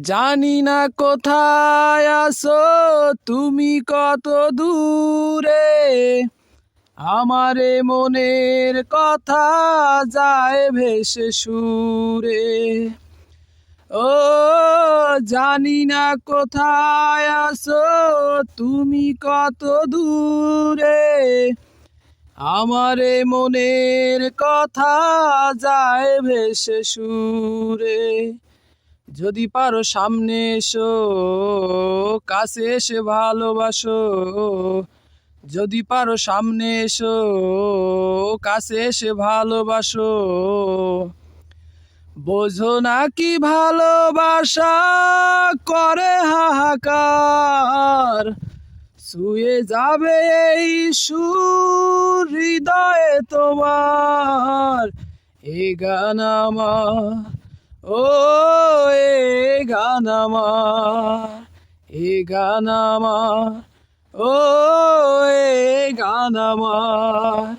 জানি না কোথায় আসো তুমি কত দূরে? আমারে মনের কথা যায় ভেসে সুরে। ও, জানি না কোথায় আসো তুমি কত দূরে? আমারে মনের কথা যায় ভেসে সুরে। যদি পারো সামনে এসো, কাছে এসে ভালোবাসো। যদি পারো সামনে এসো, কাছে এসে ভালোবাসো। বোঝো না কি ভালোবাসা করে হাহাকার। শুয়ে যাবে এই সুর হৃদয়ে তোমার। এ গান আমার ও এ গান আমার, এ গান ও এ গান আমার।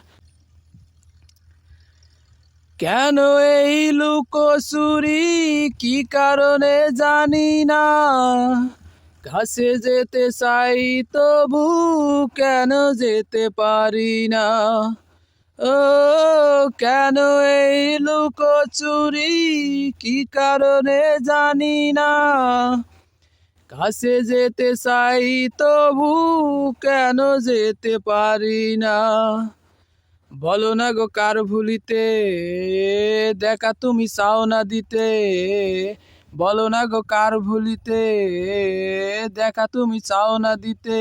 কেন এই লুকোচুরি কি কারণে জানি না। কাছে যেতে চাই তবু কেন যেতে পারি না। ও কেন এই লুকোচুরি কি কারণে জানি না। কাছে যেতে চাই তবু কেন যেতে পারি না? বলো না গো, কার ভুলিতে? দেখা তুমি চাও না দিতে। বলো না গো, কার ভুলিতে? দেখা তুমি চাও না দিতে।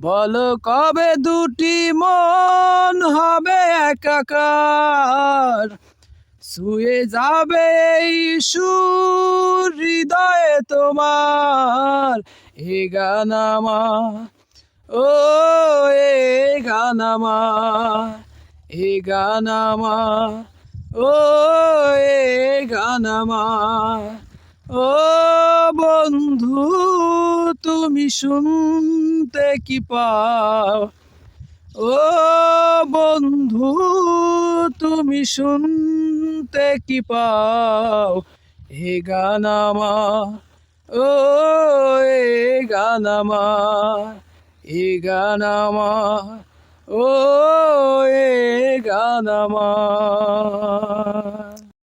বলো কবে দুটি মন হবে একাকার? শুয়ে যাবে এই সুর হৃদয়ে তোমার। এ গান আমার, ও এ গান আমার, এ গান আমার, ও এ গান আমার। ও বন্ধু তুমি শুনতে কি পাও? ও বন্ধু, তুমি শুনতে কি পাও? এ গান ও এ গান আমার, এ গান ও এ গান আমার।